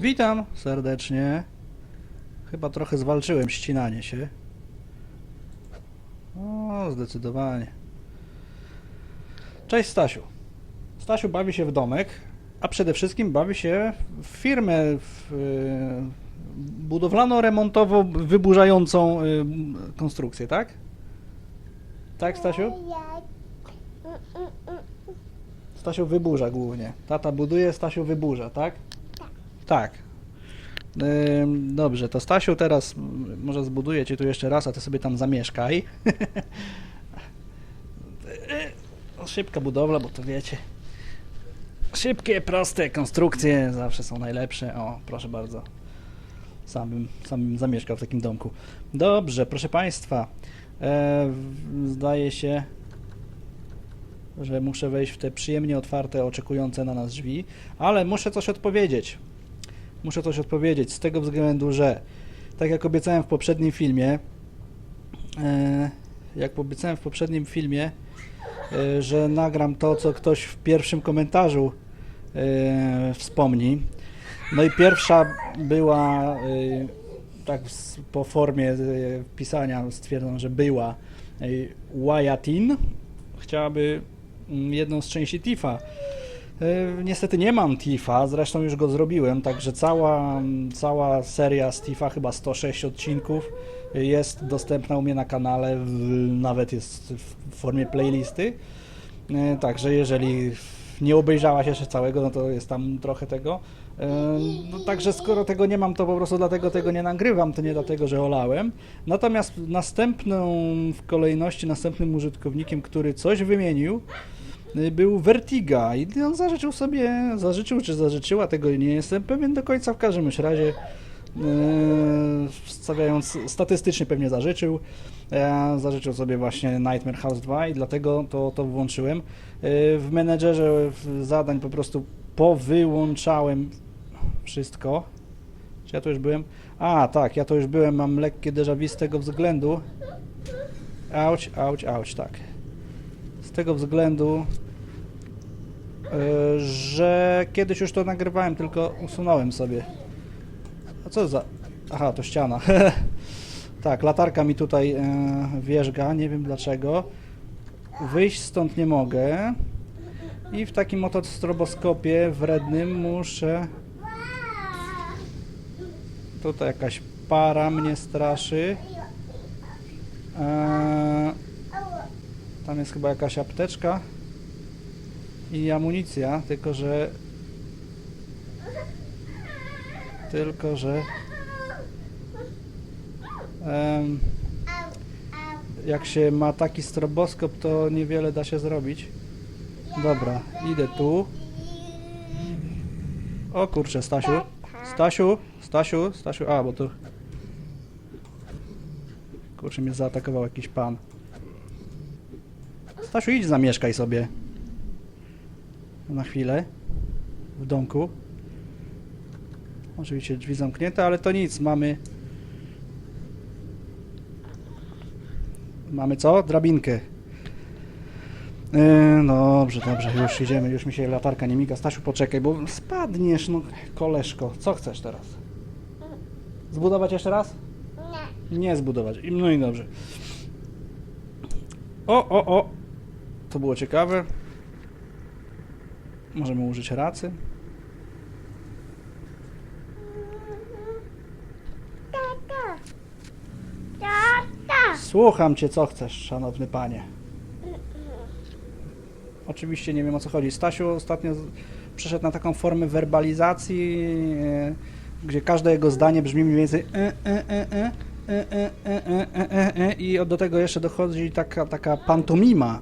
Witam serdecznie. Chyba trochę zwalczyłem ścinanie się. O, zdecydowanie. Cześć Stasiu. Stasiu bawi się w domek, a przede wszystkim bawi się w firmę w, y, budowlano-remontowo-wyburzającą y, konstrukcję, tak? Tak, Stasiu? Stasiu wyburza głównie. Tata buduje, Stasiu wyburza, tak? Tak. Dobrze, to Stasiu teraz może zbuduję ci tu jeszcze raz, a ty sobie tam zamieszkaj. Szybka budowla, bo to wiecie. Szybkie, proste konstrukcje zawsze są najlepsze. O, proszę bardzo. Sam bym, zamieszkał w takim domku. Dobrze, proszę Państwa. E, zdaje się, że muszę wejść w te przyjemnie otwarte, oczekujące na nas drzwi, ale muszę coś odpowiedzieć. Muszę coś odpowiedzieć z tego względu, że tak jak obiecałem w poprzednim filmie, e, jak obiecałem w poprzednim filmie, e, że nagram to, co ktoś w pierwszym komentarzu e, wspomni. No i pierwsza była tak po formie pisania stwierdzam, że była Wyatin. Chciałaby mm, jedną z części Tifa. E, Niestety nie mam Tifa, zresztą już go zrobiłem, także cała, cała seria z Tifa, chyba 106 odcinków, jest dostępna u mnie na kanale, w, nawet jest w formie playlisty. E, Także jeżeli nie obejrzałaś jeszcze całego, no to jest tam trochę tego. E, No, także skoro tego nie mam, to po prostu dlatego tego nie nagrywam, to nie dlatego, że olałem. Natomiast następną w kolejności, następnym użytkownikiem, który coś wymienił, był Vertiga i on zażyczył sobie, zażyczył czy zażyczyła, tego nie jestem pewien do końca, w każdym razie yy, stawiając statystycznie pewnie zażyczył. Ja zażyczył sobie właśnie Nightmare House 2 i dlatego to, to włączyłem. Yy, W menedżerze zadań po prostu powyłączałem wszystko. Czy ja to już byłem? A, tak, ja to już byłem, mam lekkie déjà vu z tego względu. Auć, auć, auć, tak. Z tego względu, że kiedyś już to nagrywałem, tylko usunąłem sobie. A co za... Aha, to ściana. tak, latarka mi tutaj e, wierzga, nie wiem dlaczego. Wyjść stąd nie mogę. I w takim oto stroboskopie wrednym muszę... Tutaj jakaś para mnie straszy. Eee, tam jest chyba jakaś apteczka i amunicja, tylko że... Tylko że... Em, jak się ma taki stroboskop, to niewiele da się zrobić. Dobra, idę tu. O kurczę, Stasiu. Stasiu, Stasiu, Stasiu, a bo to... Kurczę, mnie zaatakował jakiś pan. Stasiu, idź zamieszkaj sobie. Na chwilę. W domku. Oczywiście drzwi zamknięte, ale to nic, mamy... Mamy co? Drabinkę. Yy, dobrze, dobrze, już idziemy, już mi się latarka nie miga. Stasiu, poczekaj, bo spadniesz, no koleżko. Co chcesz teraz? Zbudować jeszcze raz? Nie zbudować. I- No i dobrze. O, o, o! To było ciekawe. Możemy użyć racy. Tata. Tata. Słucham cię, co chcesz, szanowny panie. Oczywiście nie wiem o co chodzi. Stasiu ostatnio przeszedł na taką formę werbalizacji, e, gdzie każde jego zdanie brzmi mniej więcej e, e, e, e, e, e, e, e, e, e, i do tego jeszcze dochodzi taka, taka pantomima.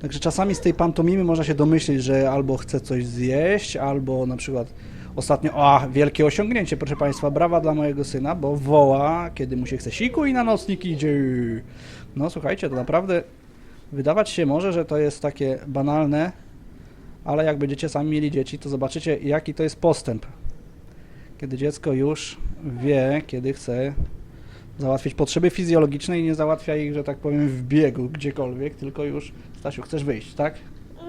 Także czasami z tej pantomimy można się domyślić, że albo chce coś zjeść, albo na przykład ostatnio, a wielkie osiągnięcie, proszę Państwa, brawa dla mojego syna, bo woła, kiedy mu się chce siku i na nocnik idzie. No słuchajcie, to naprawdę wydawać się może, że to jest takie banalne, ale jak będziecie sami mieli dzieci, to zobaczycie, jaki to jest postęp. Kiedy dziecko już wie, kiedy chce załatwić potrzeby fizjologiczne i nie załatwia ich, że tak powiem, w biegu gdziekolwiek, tylko już, Stasiu, chcesz wyjść, tak?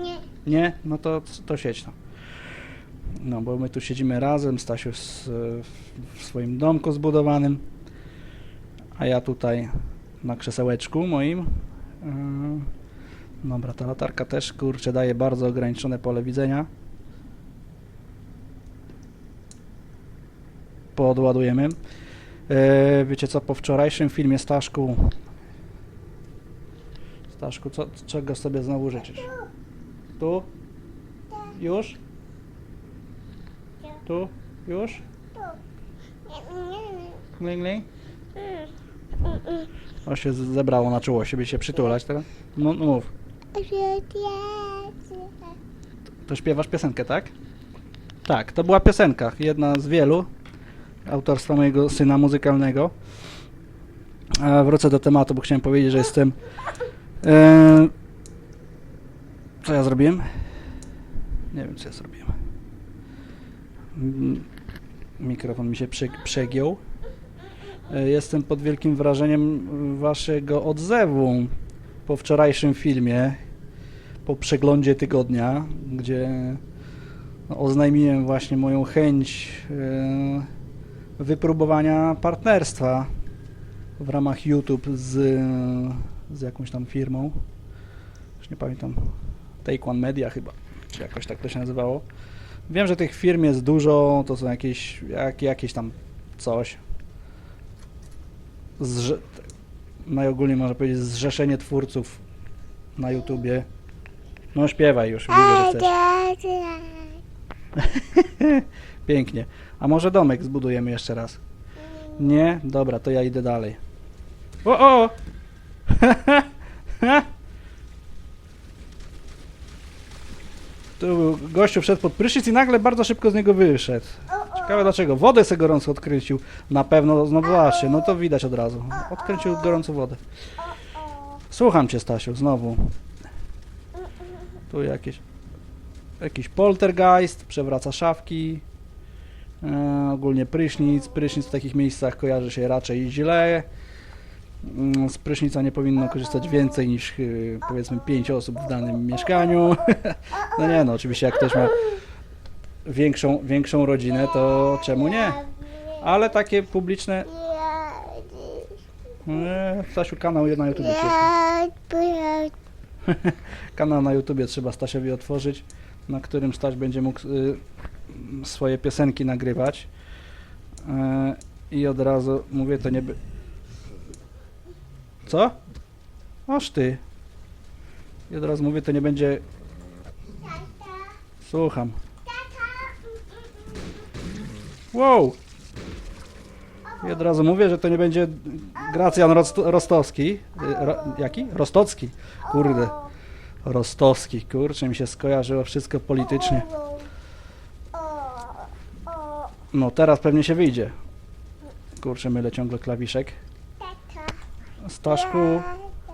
Nie. Nie? No to, to siedź tam. No, bo my tu siedzimy razem, Stasiu z, w swoim domku zbudowanym, a ja tutaj na krzesełeczku moim. Yy, Dobra, ta latarka też, kurczę, daje bardzo ograniczone pole widzenia. Podładujemy. Yy, wiecie co, po wczorajszym filmie Staszku... Staszku, co, czego sobie znowu życzysz? Tu? Już? Tu? Już? Gling, gling? O się zebrało na czoło, siebie się przytulać teraz. No, no mów. To śpiewasz piosenkę, tak? Tak, to była piosenka, jedna z wielu, autorstwa mojego syna muzykalnego. A wrócę do tematu, bo chciałem powiedzieć, że jestem... E, co ja zrobiłem? Nie wiem, co ja zrobiłem. Mm, Mikrofon mi się prze, przegiął. E, Jestem pod wielkim wrażeniem waszego odzewu po wczorajszym filmie, po przeglądzie tygodnia, gdzie no, oznajmiłem właśnie moją chęć e, wypróbowania partnerstwa w ramach YouTube z, z jakąś tam firmą. Już nie pamiętam. Take One Media chyba, czy jakoś tak to się nazywało. Wiem, że tych firm jest dużo, to są jakieś, jak, jakieś tam coś. Zrze- najogólniej można powiedzieć zrzeszenie twórców na YouTubie. No śpiewaj już, widzę, że chcesz. Pięknie. A może domek zbudujemy jeszcze raz? Nie? Dobra, to ja idę dalej. O, o! Tu gościu wszedł pod prysznic i nagle bardzo szybko z niego wyszedł. Ciekawe dlaczego. Wodę sobie gorąco odkręcił. Na pewno, no właśnie, no to widać od razu. Odkręcił gorącą wodę. Słucham cię, Stasiu, znowu. Tu jakieś... Jakiś poltergeist, przewraca szafki. E, ogólnie prysznic. Prysznic w takich miejscach kojarzy się raczej źle. Mm, Z prysznica nie powinno korzystać więcej niż y, powiedzmy 5 osób w danym mieszkaniu. no nie no, oczywiście jak ktoś ma większą, większą rodzinę, to czemu nie? Ale takie publiczne... Nie, Stasiu, kanał na YouTube. Kanał na YouTubie trzeba Stasiowi otworzyć, na którym Staś będzie mógł y, swoje piosenki nagrywać. E, I od razu mówię, to nie by... Co? Oż ty. I od razu mówię, to nie będzie... Słucham. Wow! I od razu mówię, że to nie będzie Gracjan Rost Rostowski. Ro jaki? Rostocki. Kurde. Rostowski. Kurczę, mi się skojarzyło wszystko politycznie. No, teraz pewnie się wyjdzie. Kurczę, mylę ciągle klawiszek. Staszku,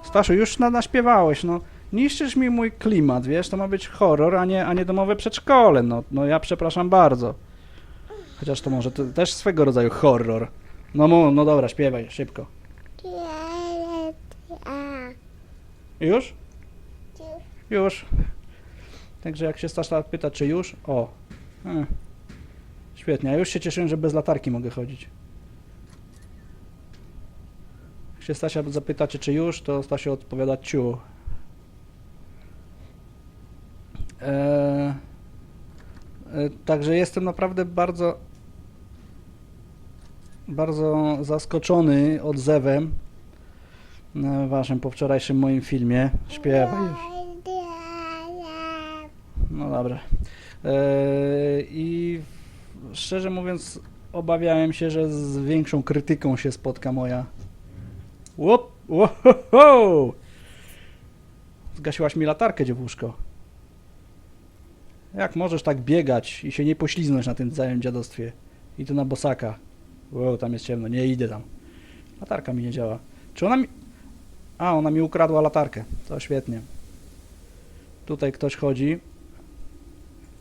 Staszu, już na, naśpiewałeś, no. Niszczysz mi mój klimat, wiesz, to ma być horror, a nie, a nie domowe przedszkole, no. No ja przepraszam bardzo. Chociaż to może to też swego rodzaju horror. No, mu, no dobra, śpiewaj, szybko. Już? Już. Także jak się Stasza pyta, czy już? O. E. Świetnie, a już się cieszyłem, że bez latarki mogę chodzić. Jak się Stasia zapyta, czy, już, to Stasia odpowiada ciu. E, e, także jestem naprawdę bardzo bardzo zaskoczony odzewem na waszym po wczorajszym moim filmie. Śpiewaj już. No dobra. Eee, I szczerze mówiąc, obawiałem się, że z większą krytyką się spotka moja. Łop, łohoho! Zgasiłaś mi latarkę, dziewuszko. Jak możesz tak biegać i się nie pośliznąć na tym całym dziadostwie? I tu na bosaka. Wow, tam jest ciemno, nie idę tam. Latarka mi nie działa. Czy ona mi... A, ona mi ukradła latarkę. To świetnie. Tutaj ktoś chodzi.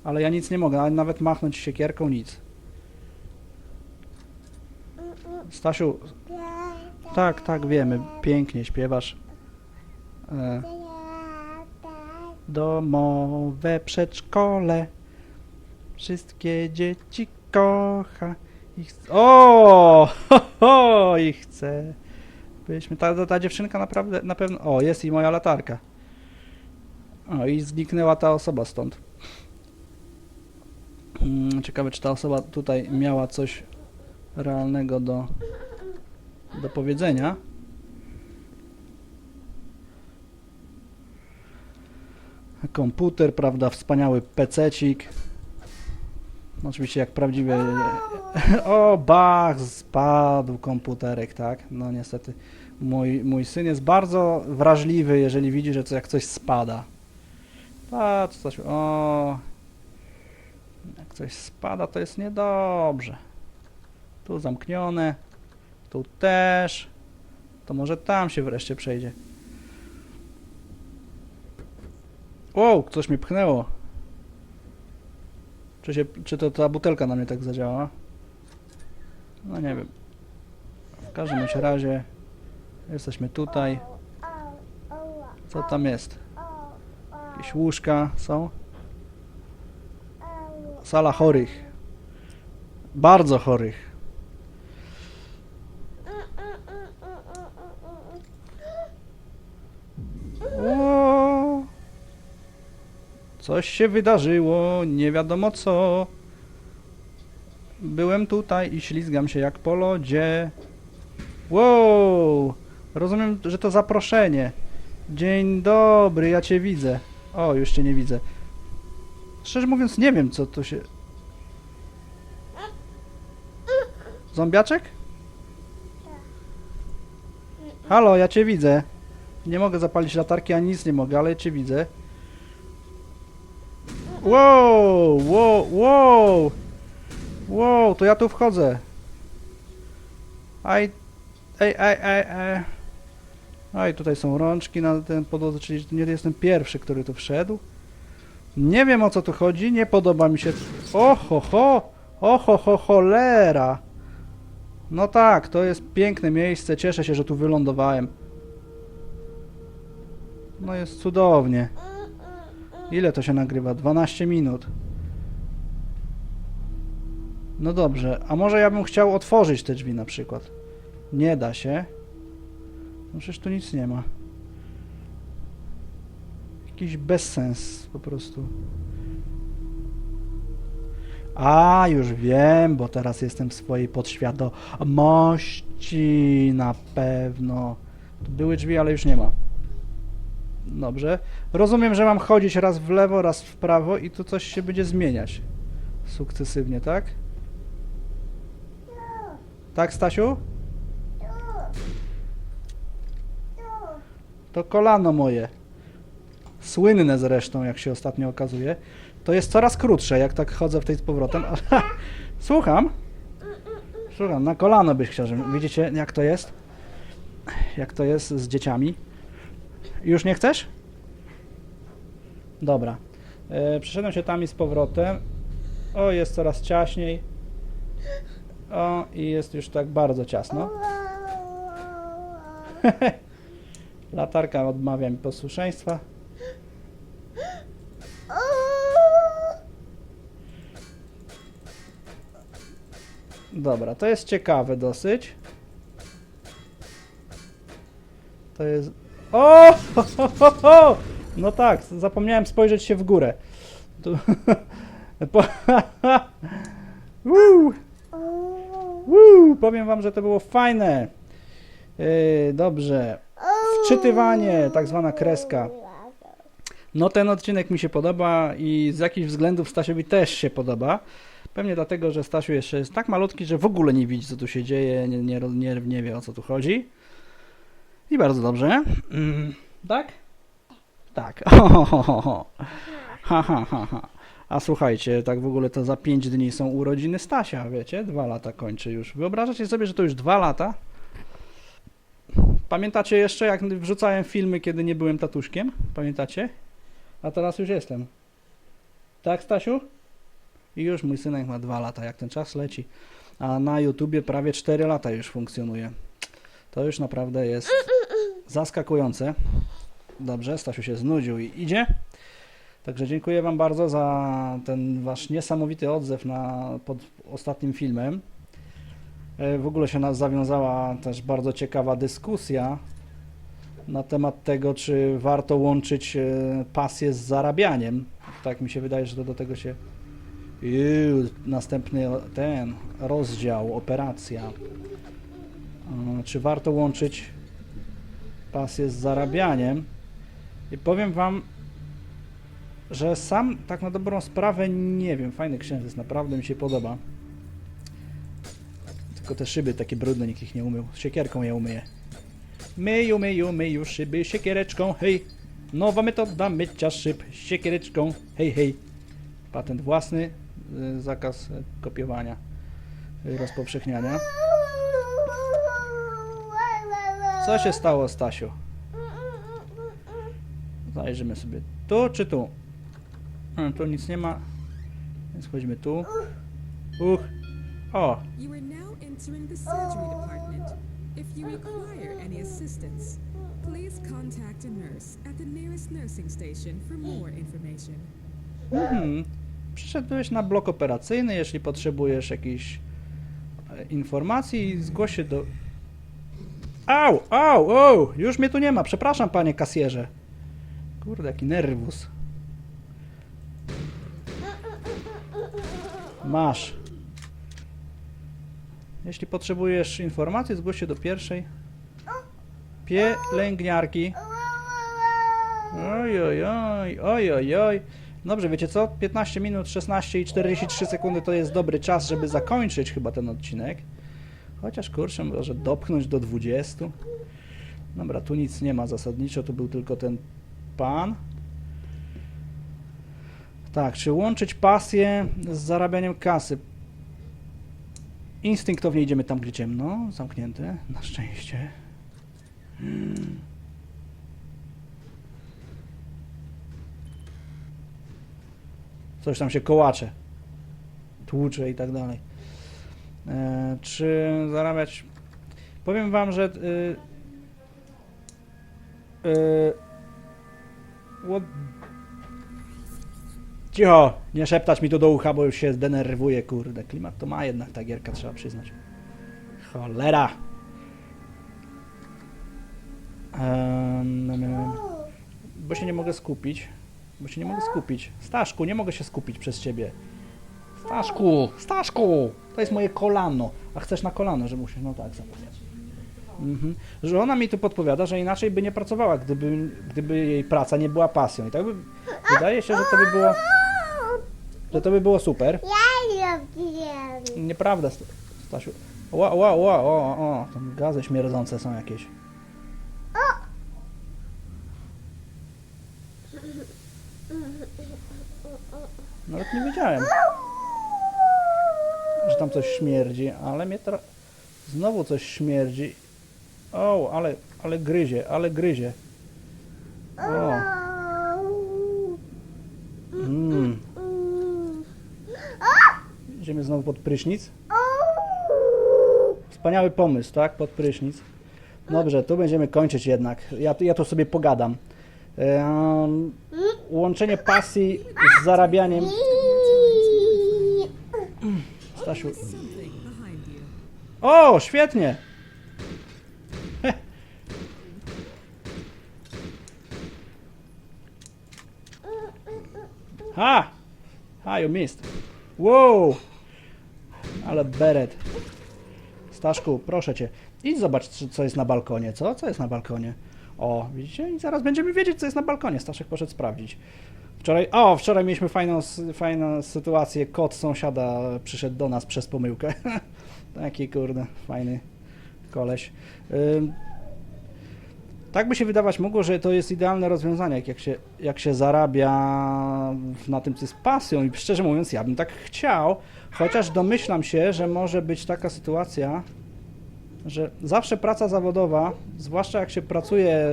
Ale ja nic nie mogę, nawet machnąć siekierką, nic. Stasiu, tak, tak, wiemy, pięknie śpiewasz. E, domowe przedszkole. Wszystkie dzieci kocha i chce... O! Ho, ho, I chce. Byliśmy... Ta, ta dziewczynka naprawdę, na pewno... O, jest i moja latarka. O, i zniknęła ta osoba stąd. Mm, Ciekawe, czy ta osoba tutaj miała coś realnego do, do powiedzenia. Komputer, prawda, wspaniały pececik. Oczywiście jak prawdziwy... O, bach, spadł komputerek, tak? No niestety. Mój, mój syn jest bardzo wrażliwy, jeżeli widzi, że co, jak coś spada. Patrz, coś... O, coś spada, to jest niedobrze. Tu zamknione. Tu też. To może tam się wreszcie przejdzie. Wow, coś mnie pchnęło. Czy, się, czy to ta butelka na mnie tak zadziała? No nie wiem. W każdym razie jesteśmy tutaj. Co tam jest? Jakieś łóżka są? Sala chorych. Bardzo chorych. O, coś się wydarzyło, nie wiadomo co. Byłem tutaj i ślizgam się jak po lodzie. Wow! Rozumiem, że to zaproszenie. Dzień dobry, ja cię widzę. O, już cię nie widzę. Szczerze mówiąc, nie wiem, co to się... Zombiaczek? Halo, ja cię widzę. Nie mogę zapalić latarki, ani nic nie mogę, ale cię widzę. Wow, wow, wow. Wow, to ja tu wchodzę. Aj, ej, ej, ej, ej. Oj, tutaj są rączki na ten podłodze, czyli nie jestem pierwszy, który tu wszedł. Nie wiem o co tu chodzi, nie podoba mi się. Oho, ho, oho, ho, cholera. No tak, to jest piękne miejsce, cieszę się, że tu wylądowałem. No jest cudownie. Ile to się nagrywa? 12 minut. No dobrze, a może ja bym chciał otworzyć te drzwi na przykład? Nie da się. No przecież tu nic nie ma. Jakiś bezsens po prostu. A, już wiem, bo teraz jestem w swojej podświadomości na pewno. Były drzwi, ale już nie ma. Dobrze. Rozumiem, że mam chodzić raz w lewo, raz w prawo i tu coś się będzie zmieniać. Sukcesywnie, tak? Tak, Stasiu? To kolano moje. Słynne zresztą, jak się ostatnio okazuje. To jest coraz krótsze, jak tak chodzę w tej z powrotem. Słucham? Słucham, na kolano byś chciał. Widzicie, jak to jest? Jak to jest z dzieciami? Już nie chcesz? Dobra. E, przeszedłem się tam i z powrotem. O, jest coraz ciaśniej. O, i jest już tak bardzo ciasno. Latarka odmawia mi posłuszeństwa. Dobra, to jest ciekawe dosyć. To jest... O! Ho, ho, ho, ho! No tak, zapomniałem spojrzeć się w górę. Tu... Woo! Woo! Powiem wam, że to było fajne. Yy, dobrze. Wczytywanie, tak zwana kreska. No ten odcinek mi się podoba i z jakichś względów Stasiowi też się podoba. Pewnie dlatego, że Stasiu jeszcze jest tak malutki, że w ogóle nie widzi, co tu się dzieje, nie, nie, nie, nie wie, o co tu chodzi. I bardzo dobrze. Mm, tak? Tak. Ha, ha, ha, ha. A słuchajcie, tak w ogóle to za 5 dni są urodziny Stasia, wiecie? Dwa lata kończy już. Wyobrażacie sobie, że to już dwa lata? Pamiętacie jeszcze, jak wrzucałem filmy, kiedy nie byłem tatuśkiem? Pamiętacie? A teraz już jestem. Tak, Stasiu? I już mój synek ma dwa lata, jak ten czas leci. A na YouTubie prawie 4 lata już funkcjonuje. To już naprawdę jest zaskakujące. Dobrze, Stasiu się znudził i idzie. Także dziękuję Wam bardzo za ten Wasz niesamowity odzew na, pod ostatnim filmem. E, W ogóle się nas zawiązała też bardzo ciekawa dyskusja na temat tego, czy warto łączyć e, pasję z zarabianiem. Tak mi się wydaje, że to do tego się. Iu, następny ten rozdział, operacja. E, Czy warto łączyć pasję z zarabianiem? I powiem Wam, że sam tak na dobrą sprawę nie wiem. Fajny księżyc, naprawdę mi się podoba. Tylko te szyby takie brudne, nikt ich nie umył. Siekierką je umyję. Myju, myju, myju szyby siekiereczką, hej. Nowa metoda mycia szyb siekiereczką, hej, hej. Patent własny, zakaz y, kopiowania, y, rozpowszechniania. Co się stało, Stasiu? Zajrzymy sobie tu czy tu? A, tu nic nie ma, więc chodźmy tu. Uch. O, You are now entering the surgery department. If you require any assistance, please contact a nurse at the nearest nursing station for more information. Mhm. Przyszedłeś na blok operacyjny, jeśli potrzebujesz jakiejś e, informacji, zgłoś się do... Au, au, au, już mnie tu nie ma, przepraszam panie kasjerze. Kurde, jaki nerwus. Masz. Jeśli potrzebujesz informacji, zgłoś się do pierwszej pielęgniarki. Oj, oj, oj, oj, oj, oj. Dobrze, wiecie co? 15 minut, 16 i 43 sekundy to jest dobry czas, żeby zakończyć chyba ten odcinek. Chociaż kurczę, może dopchnąć do 20. Dobra, tu nic nie ma zasadniczo, tu był tylko ten pan. Tak, czy łączyć pasję z zarabianiem kasy? Instynktownie idziemy tam, gdzie ciemno, zamknięte, na szczęście. Hmm. Coś tam się kołacze, tłucze i tak dalej. E, czy zarabiać... Powiem wam, że... Y, y, what... Cicho, nie szeptać mi tu do ucha, bo już się zdenerwuję, kurde. Klimat to ma jednak ta gierka, trzeba przyznać. Cholera! Em, bo się nie mogę skupić. Bo się nie mogę skupić. Staszku, nie mogę się skupić przez ciebie. Staszku, Staszku! To jest moje kolano. A chcesz na kolano, że musisz, no tak, zapomnieć. Mhm. Że ona mi tu podpowiada, że inaczej by nie pracowała, gdyby, gdyby jej praca nie była pasją. I tak by, wydaje się, że to by było, że to by było super. Ja lubię. Nieprawda, St- Stasiu. Ła, ła, ła, o, o, tam gazy śmierdzące są jakieś. Nawet nie wiedziałem, że tam coś śmierdzi, ale mnie teraz znowu coś śmierdzi. O, ale, ale gryzie, ale gryzie. O, mm. Idziemy znowu pod prysznic. Wspaniały pomysł, tak? Pod prysznic. Dobrze, tu będziemy kończyć jednak. Ja, ja tu sobie pogadam. Em, łączenie pasji z zarabianiem. Stasiu. O, świetnie! Ha! Ha, you missed. Wow! Ale beret. Staszku, proszę cię. Idź zobacz, co jest na balkonie, co? Co jest na balkonie? O, widzicie? I zaraz będziemy wiedzieć, co jest na balkonie. Staszek poszedł sprawdzić. Wczoraj, o, wczoraj mieliśmy fajną, fajną sytuację. Kot sąsiada przyszedł do nas przez pomyłkę. Taki kurde, fajny koleś. Ym, tak by się wydawać mogło, że to jest idealne rozwiązanie, jak, się, jak się zarabia na tym, co jest pasją. I szczerze mówiąc, ja bym tak chciał, chociaż domyślam się, że może być taka sytuacja, że zawsze praca zawodowa, zwłaszcza jak się pracuje e,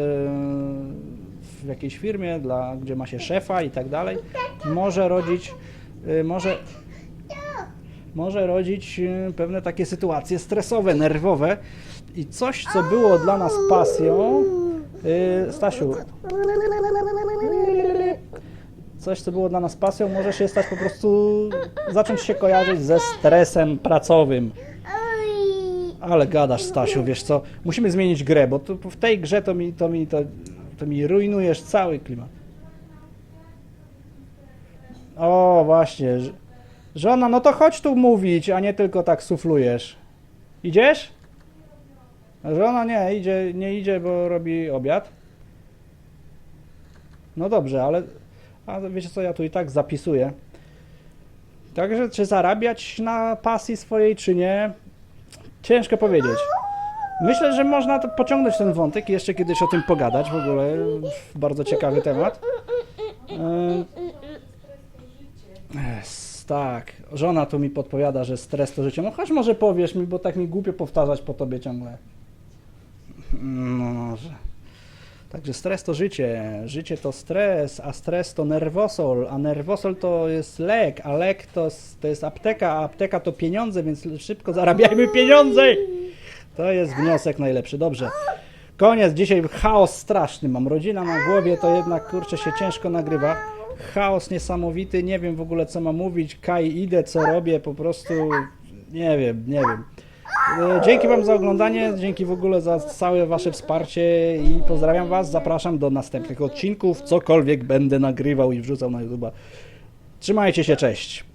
w jakiejś firmie, dla, gdzie ma się szefa i tak dalej, może rodzić, e, może, może rodzić e, pewne takie sytuacje stresowe, nerwowe i coś, co było dla nas pasją, Stasiu, coś, co było dla nas pasją, może się stać po prostu, zacząć się kojarzyć ze stresem pracowym. Ale gadasz, Stasiu, wiesz co? Musimy zmienić grę, bo tu w tej grze to mi, to mi, to, to mi rujnujesz cały klimat. O, właśnie. Żona, no to chodź tu mówić, a nie tylko tak suflujesz. Idziesz? Żona nie, idzie, nie idzie, bo robi obiad. No dobrze, ale a wiecie co, ja tu i tak zapisuję. Także czy zarabiać na pasji swojej, czy nie? Ciężko powiedzieć. Myślę, że można pociągnąć ten wątek i jeszcze kiedyś o tym pogadać. W ogóle bardzo ciekawy temat. E, es, tak, żona tu mi podpowiada, że stres to życie. No chodź może powiesz mi, bo tak mi głupio powtarzać po tobie ciągle. No może. Także stres to życie, życie to stres, a stres to nerwosol, a nerwosol to jest lek, a lek to, to jest apteka, a apteka to pieniądze, więc szybko zarabiajmy pieniądze! To jest wniosek najlepszy, dobrze. Koniec, dzisiaj chaos straszny mam, rodzina na głowie, to jednak kurczę się ciężko nagrywa. Chaos niesamowity, nie wiem w ogóle co mam mówić, kaj idę, co robię, po prostu nie wiem, nie wiem. E, Dzięki Wam za oglądanie, dzięki w ogóle za całe Wasze wsparcie i pozdrawiam Was. Zapraszam do następnych odcinków, cokolwiek będę nagrywał i wrzucał na YouTube. Trzymajcie się, cześć.